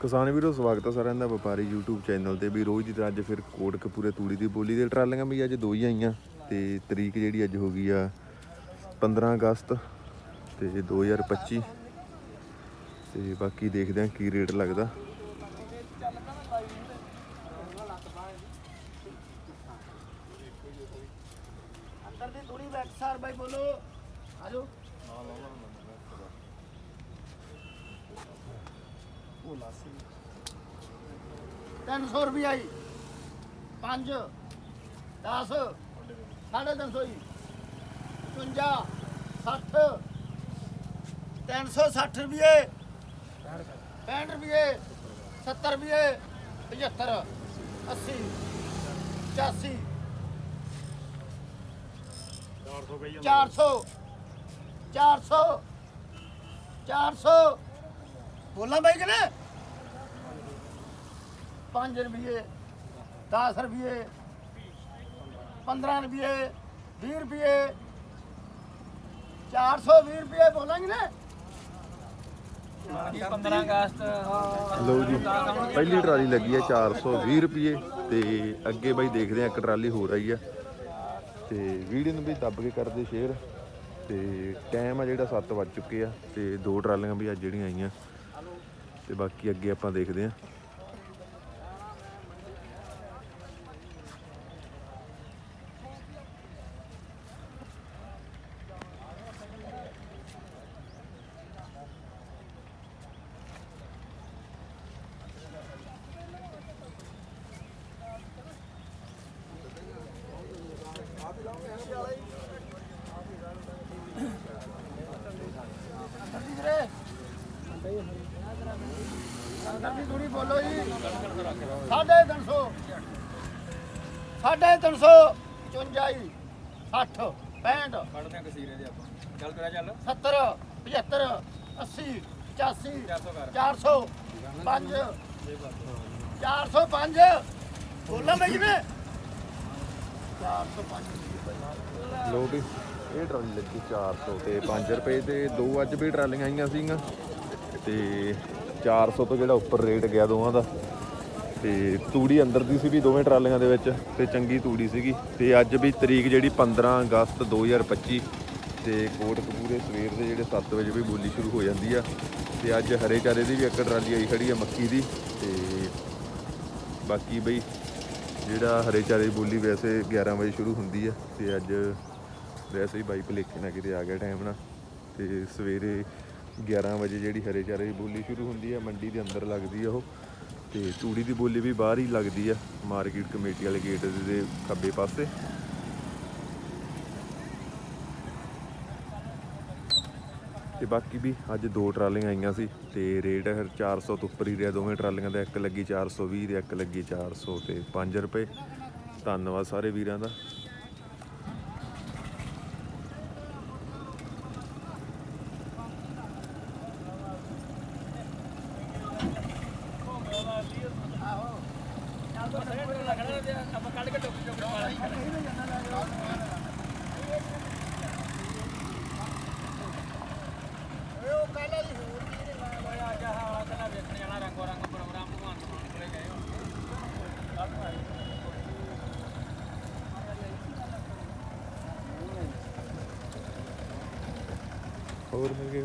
ਕਿਸਾਨ ਵੀਰੋ, ਸਵਾਗਤ ਹੈ ਸਾਰਿਆਂ ਦਾ ਵਪਾਰੀ YouTube ਚੈਨਲ ਤੇ। ਵੀ ਰੋਜ਼ ਦੀ ਤਰ੍ਹਾਂ ਅੱਜ ਫਿਰ ਕੋਟਕਪੂਰੇ ਤੂੜੀ ਦੀ ਬੋਲੀ ਦੇ ਟਰਾਲੀਆਂ ਵੀ ਅੱਜ ਦੋ ਹੀ ਆਈਆਂ ਤੇ ਤਰੀਕ ਜਿਹੜੀ ਅੱਜ ਹੋ ਗਈ ਆ 15 ਅਗਸਤ ਤੇ 2025 ਤੇ ਬਾਕੀ ਦੇਖਦੇ ਆ ਕੀ ਰੇਟ ਲੱਗਦਾ। ਅੰਦਰ ਦੀ ਥੋੜੀ ਬੈਕ ਸਾਰ ਬਾਈ ਬੋਲੋ। ਆਜੋ। ਉਹ ਲਾਸੀ 300 ਰੁਪਏ ਆਈ 5 10 350 ਜੀ। 55 60 360 ਰੁਪਏ 65 ਰੁਪਏ 70 ਰੁਪਏ 75 80 85 400 400 400 ਬੋਲਾਂ ਬਾਈ ਕਿ 5 ਰੁਪਏ 10 ਰੁਪਏ 15 ਰੁਪਏ 20 ਰੁਪਏ 420 ਰੁਪਏ ਬੋਲਾਂਗੇ ਨਾ। 15 ਅਗਸਤ ਲਓ ਜੀ ਪਹਿਲੀ ਟਰਾਲੀ ਲੱਗੀ ਆ 420 ਰੁਪਏ ਤੇ ਅੱਗੇ ਬਾਈ ਦੇਖਦੇ ਆ ਇੱਕ ਟਰਾਲੀ ਹੋ ਰਹੀ ਆ। ਤੇ ਵੀਡੀਓ ਨੂੰ ਵੀ ਦੱਬ ਕੇ ਕਰਦੇ ਸ਼ੇਅਰ। ਤੇ ਟਾਈਮ ਆ ਜਿਹੜਾ 7 ਵੱਜ ਚੁੱਕੇ ਆ ਤੇ ਦੋ ਟਰਾਲੀਆਂ ਵੀ ਅੱਜ ਜਿਹੜੀਆਂ ਆਈਆਂ। ਤੇ ਬਾਕੀ ਅੱਗੇ ਆਪਾਂ ਦੇਖਦੇ ਆ ਵੀਰੇ ਥੋੜੀ ਬੋਲੋ ਜੀ ਸਾਢੇ ਤਿੰਨ ਸੌ ਸਾਢੇ ਤਿੰਨ ਸੌ 54 ਜੀ 60 65 ਕੱਢਦੇ ਆ ਕਸੀਰੇ ਦੇ ਆਪਾਂ ਚੱਲ ਤੇਰਾ ਚੱਲ 70 75 80 85 400 5 405 ਬੋਲਾਂ ਮੈਂ ਕਿਵੇਂ 405 ਲੋ ਵੀ ਇਹ ਟਰਾਲੀ ਲੱਗੀ 400 ਤੇ 5 ਰੁਪਏ ਤੇ ਦੋ ਅੱਜ ਵੀ ਟਰਾਲੀਆਂ ਆਈਆਂ ਸੀਗੀਆਂ। ਤੇ 400 ਤੋਂ ਜਿਹੜਾ ਉੱਪਰ ਰੇਟ ਗਿਆ ਦੋਵਾਂ ਦਾ। ਤੇ ਤੂੜੀ ਅੰਦਰ ਦੀ ਸੀ ਵੀ ਦੋਵੇਂ ਟਰਾਲੀਆਂ ਦੇ ਵਿੱਚ, ਤੇ ਚੰਗੀ ਤੂੜੀ ਸੀਗੀ। ਤੇ ਅੱਜ ਵੀ ਤਰੀਕ ਜਿਹੜੀ 15 ਅਗਸਤ 2025 ਤੇ ਕੋਟਕਪੂਰੇ ਸਵੇਰ ਦੇ ਜਿਹੜੇ 7 ਵਜੇ ਵੀ ਬੋਲੀ ਸ਼ੁਰੂ ਹੋ ਜਾਂਦੀ ਆ। ਤੇ ਅੱਜ ਹਰੇ ਚਾਰੇ ਦੀ ਵੀ ਇੱਕ ਟਰਾਲੀ ਆਈ ਖੜੀ ਆ ਮੱਕੀ ਦੀ। ਤੇ ਬਾਕੀ ਬਈ ਜਿਹੜਾ ਹਰੇ ਚਾਰੇ ਦੀ ਬੋਲੀ ਵੈਸੇ 11 ਵਜੇ ਸ਼ੁਰੂ ਹੁੰਦੀ ਆ ਤੇ ਅੱਜ ਵੈਸੇ ਹੀ ਬਾਈ ਭਲੇਖੇ ਨਾ ਕਿਤੇ ਆ ਗਿਆ ਟਾਈਮ ਨਾਲ ਤੇ ਸਵੇਰੇ 11 ਵਜੇ ਜਿਹੜੀ ਹਰੇ ਚਾਰੇ ਦੀ ਬੋਲੀ ਸ਼ੁਰੂ ਹੁੰਦੀ ਆ, ਮੰਡੀ ਦੇ ਅੰਦਰ ਲੱਗਦੀ ਆ ਉਹ ਤੇ ਤੂੜੀ ਦੀ ਬੋਲੀ ਵੀ ਬਾਹਰ ਹੀ ਲੱਗਦੀ ਆ, ਮਾਰਕੀਟ ਕਮੇਟੀ ਵਾਲੇ ਗੇਟ ਦੇ ਖੱਬੇ ਪਾਸੇ। ਤੇ ਬਾਕੀ ਵੀ ਅੱਜ ਦੋ ਟਰਾਲੀਆਂ ਆਈਆਂ ਸੀ ਤੇ ਰੇਟ ਫਿਰ 400 ਤੋਂ ਉੱਪਰ ਹੀ ਰਿਹਾ। ਦੋਵੇਂ ਟਰਾਲੀਆਂ ਦਾ ਇੱਕ ਲੱਗੀ 420 ਤੇ ਇੱਕ ਲੱਗੀ 400 ਤੇ 5 ਰੁਪਏ। ਧੰਨਵਾਦ ਸਾਰੇ ਵੀਰਾਂ ਦਾ। ਆਪਾਂ ਕੱਢ ਕੇ ਟੋਕ ਟੋਕ ਵਾਲਾ ਉਹ ਹੋ ਹੋਰ ਮਿਲ ਗਏ